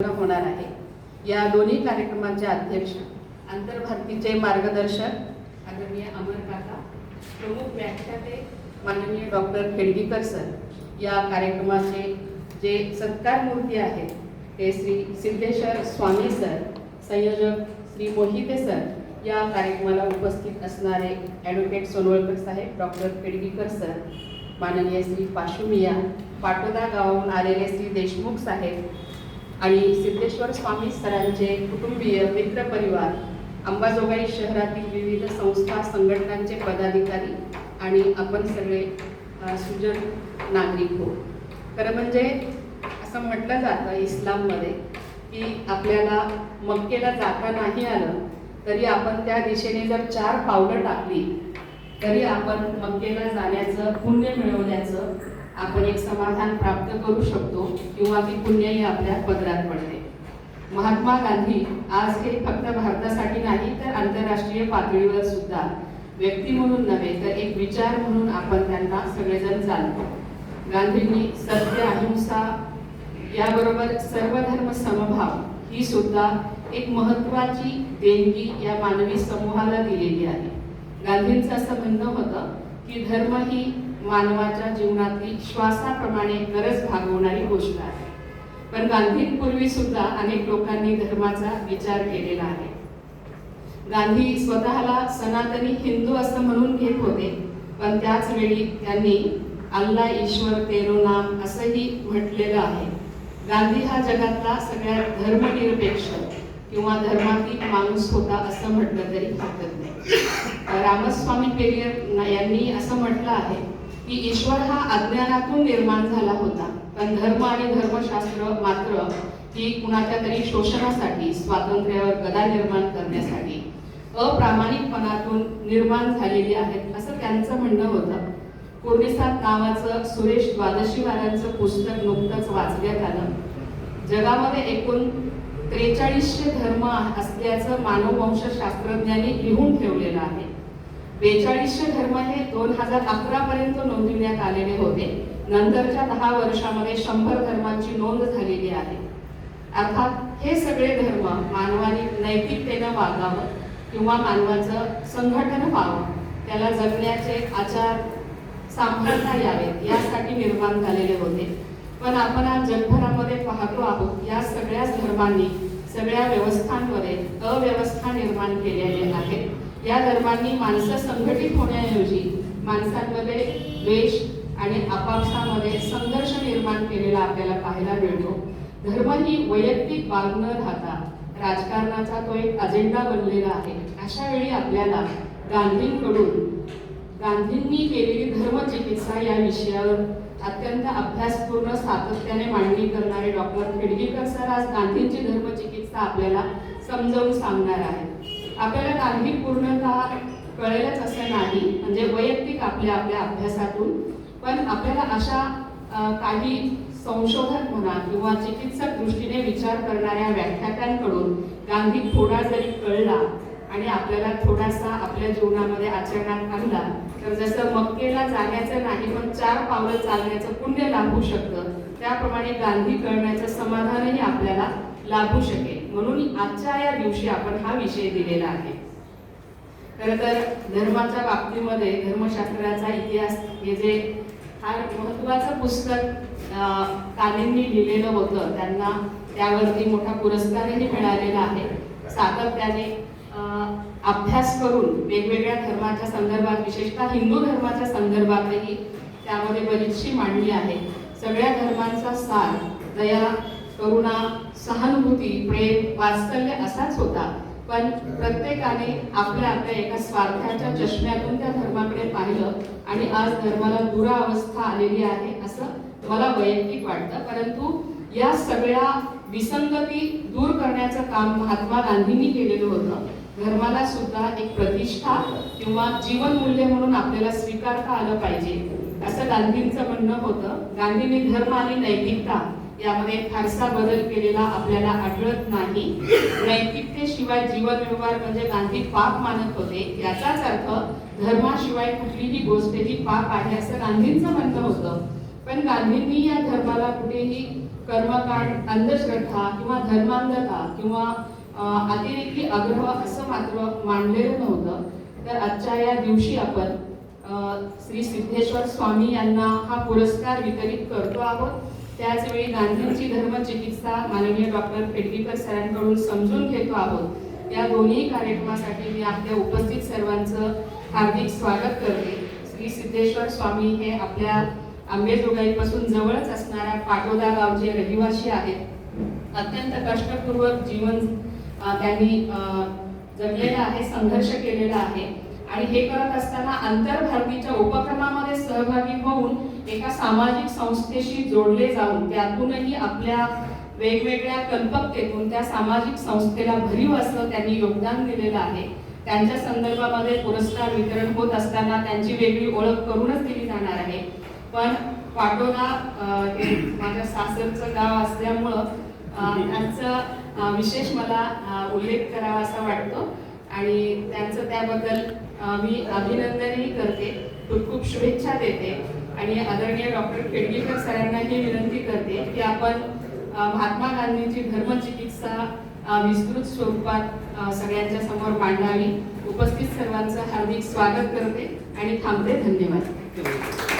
होणार आहे. या दोन्ही कार्यक्रमाचे अध्यक्ष आंतरभारतीचे मार्गदर्शक आदरणीय अमर काका प्रमुख व्याख्याते माननीय डॉक्टर खेडगीकर सर या कार्यक्रमाचे जे सत्कार मूर्ती आहेत ते श्री सिद्धेश्वर स्वामी सर संयोजक श्री मोहिते सर या कार्यक्रमाला उपस्थित असणारे ॲडव्होकेट सोनवळकर साहेब डॉक्टर खेडगीकर सर माननीय श्री पाशुमिया पाटोदा गावाहून आलेले श्री देशमुख साहेब आणि सिद्धेश्वर स्वामी सरांचे कुटुंबीय मित्रपरिवार अंबाजोगाई शहरातील विविध संस्था संघटनांचे पदाधिकारी आणि आपण सगळे सुजन नागरिक हो. खरं म्हणजे असं म्हटलं जातं इस्लाममध्ये की आपल्याला मक्केला जाता नाही आलं तरी आपण त्या दिशेने जर चार पावलं टाकली तरी आपण मक्केला जाण्याचं पुण्य मिळवण्याचं आपण एक समाधान प्राप्त करू शकतो किंवा ती पुण्यही आपल्या पदरात पडते. महात्मा गांधी आज हे फक्त भारतासाठी नाही तर आंतरराष्ट्रीय पातळीवर सुद्धा व्यक्ती म्हणून नव्हे तर एक विचार म्हणून आपण त्यांना सगळेजण जाणतो गांधींनी सत्य अहिंसा याबरोबर सर्व धर्म समभाव ही सुद्धा एक महत्वाची देणगी या मानवी समूहाला दिलेली आहे. गांधींचं असं म्हणणं होतं की धर्म ही मानवाच्या जीवनातली श्वासाप्रमाणे गरज भागवणारी गोष्ट आहे. पण गांधींपूर्वी सुद्धा अनेक लोकांनी धर्माचा विचार केलेला आहे. गांधी स्वतःला सनातनी हिंदू असं म्हणून घेत होते पण त्याच वेळी त्यांनी अल्ला ईश्वर तेरो नाम असंही म्हटलेलं आहे. गांधी हा जगातला सगळ्यात धर्मनिरपेक्ष किंवा धर्मातील माणूस होता असं म्हटलं तरी हरकत नाही. रामस्वामी पेरियर यांनी असं म्हटलं आहे की ईश्वर हा अज्ञानातून निर्माण झाला होता. पण धर्म आणि धर्मशास्त्र मात्र ही कुणाच्या तरी शोषणासाठी स्वातंत्र्यावर गदा निर्माण करण्यासाठी अप्रामाणिकपणातून निर्माण झालेली आहेत असं त्यांचं म्हणणं होतं. पूर्णिसात नावाचं सुरेश द्वादशीवाल्यांचं पुस्तक नुकतंच वाचण्यात आलं. जगामध्ये एकूण त्रेचाळीसशे धर्म असल्याचं मानववंश शास्त्रज्ञांनी लिहून ठेवलेलं आहे. बेचाळीसशे धर्म हे दोन हजार अकरा पर्यंत नोंदविण्यात आलेले होते. नंतरच्या दहा वर्षामध्ये शंभर धर्मांची नोंद झालेली आहे. अर्थात हे सगळे धर्म मानवाने नैतिकतेनं वागावं किंवा मानवाचं संघटन व्हावं त्याला जगण्याचे आचार सांभाळता यावेत यासाठी निर्माण झालेले होते. पण आपण आज जगभरामध्ये पाहतो आहोत या सगळ्याच धर्मांनी सगळ्या व्यवस्थांमध्ये अव्यवस्था निर्माण केलेली आहे. या धर्मांनी माणसं संघटित होण्याऐवजी माणसांमध्ये द्वेष आणि आपापसामध्ये संघर्ष निर्माण केलेला आपल्याला पाहायला मिळतो. धर्म ही वैयक्तिक बाब न राहता राजकारणाचा तो एक अजेंडा बनलेला आहे. अशा वेळी आपल्याला गांधींकडून गांधींनी केलेली धर्मचिकित्सा या विषयावर अत्यंत अभ्यासपूर्ण सातत्याने मांडणी करणारे डॉक्टर खेडगीकर सर आज गांधींची धर्मचिकित्सा आपल्याला समजावून सांगणार आहे आपल्याला गांधी पूर्णतः कळेलच असं नाही. म्हणजे वैयक्तिक आपल्या आपल्या अभ्यासातून. पण आपल्याला अशा काही संशोधक म्हणा किंवा चिकित्सक दृष्टीने विचार करणाऱ्या व्याख्यात्यांकडून गांधी थोडा जरी कळला आणि आपल्याला थोडासा आपल्या जीवनामध्ये आचरणात आणला तर जसं मक्केला जाण्याचं नाही पण चार पावलं चालण्याचं पुण्य लाभू शकतं त्याप्रमाणे गांधी कळण्याचं समाधानही आपल्याला लाभू शकेल. म्हणून आजच्या या दिवशी आपण हा विषय दिलेला आहे. खरं तर धर्माच्या बाबतीमध्ये धर्मशास्त्राचा इतिहास हे जे फार महत्वाचं पुस्तक कालींनी लिहिलेलं होतं त्यांना त्यावरती मोठा पुरस्कारही मिळालेला आहे. सातत्याने अभ्यास करून वेगवेगळ्या धर्माच्या संदर्भात विशेषतः हिंदू धर्माच्या संदर्भातही त्यामध्ये बरीचशी मांडली आहे. सगळ्या धर्मांचा सार दया करुणा सहानुभूती प्रेम वास्तव्य असाच होता. पण प्रत्येकाने आपल्या आपल्या एका स्वार्थाच्या चष्म्यातून त्या धर्माकडे पाहिलं आणि आज धर्माला दुरावस्था आलेली आहे असं मला वैयक्तिक वाटतं. परंतु या सगळ्या विसंगती दूर करण्याचं काम महात्मा गांधींनी केलेलं होतं. धर्माला सुद्धा एक प्रतिष्ठा किंवा जीवनमूल्य म्हणून आपल्याला स्वीकारता आलं पाहिजे असं गांधींचं म्हणणं होतं. गांधींनी धर्म आणि नैतिकता यामध्ये फारसा बदल केलेला आपल्याला आढळत नाही. नैतिकतेशिवाय जीवन व्यवहार म्हणजे गांधी पाप मानत होते. याचाच अर्थ धर्माशिवाय कुठलीही गोष्ट ही पाप आहे असं गांधींचं म्हणणं होतं. पण गांधींनी या धर्माला कुठेही कर्मकांड अंधश्रद्धा किंवा धर्मांधता किंवा अतिरेकी आग्रह असं मात्र मांडलेलं नव्हतं. तर आजच्या या दिवशी आपण श्री सिद्धेश्वर स्वामी यांना हा पुरस्कार वितरित करतो आहोत. त्याचवेळी गांधींची धर्मचिकित्सा माननीय डॉक्टर खेडगीकर सरांकडून समजून घेतो आहोत. या दोन्ही कार्यक्रमासाठी मी आपल्या उपस्थित सर्वांचं हार्दिक स्वागत करते. श्री सिद्धेश्वर स्वामी हे आपल्या आंबेजोगाईपासून जवळच असणाऱ्या पाटोदा गावचे रहिवासी आहेत. अत्यंत कष्टपूर्वक जीवन त्यांनी जगलेलं आहे संघर्ष केलेला आहे. आणि हे करत असताना आंतरभारतीच्या उपक्रमामध्ये सहभागी एका सामाजिक संस्थेशी जोडले जाऊन त्यातूनही आपल्या वेगवेगळ्या कल्पकतेतून त्या सामाजिक संस्थेला भरीव असं त्यांनी योगदान दिलेलं आहे. त्यांच्या संदर्भामध्ये पुरस्कार वितरण होत असताना त्यांची वेगळी ओळख करूनच दिली जाणार आहे. पण पाटोदा हे माझ्या सासरचं गाव असल्यामुळं त्यांचं विशेष मला उल्लेख करावा असा वाटतो. आणि त्यांचं त्याबद्दल मी अभिनंदनही करते. खूप खूप शुभेच्छा देते. आणि आदरणीय डॉक्टर खेडगीकर सरांना ही विनंती करते की आपण महात्मा गांधींची धर्मचिकित्सा विस्तृत स्वरूपात सगळ्यांच्या समोर मांडावी. उपस्थित सर्वांचं हार्दिक स्वागत करते आणि थांबते. धन्यवाद.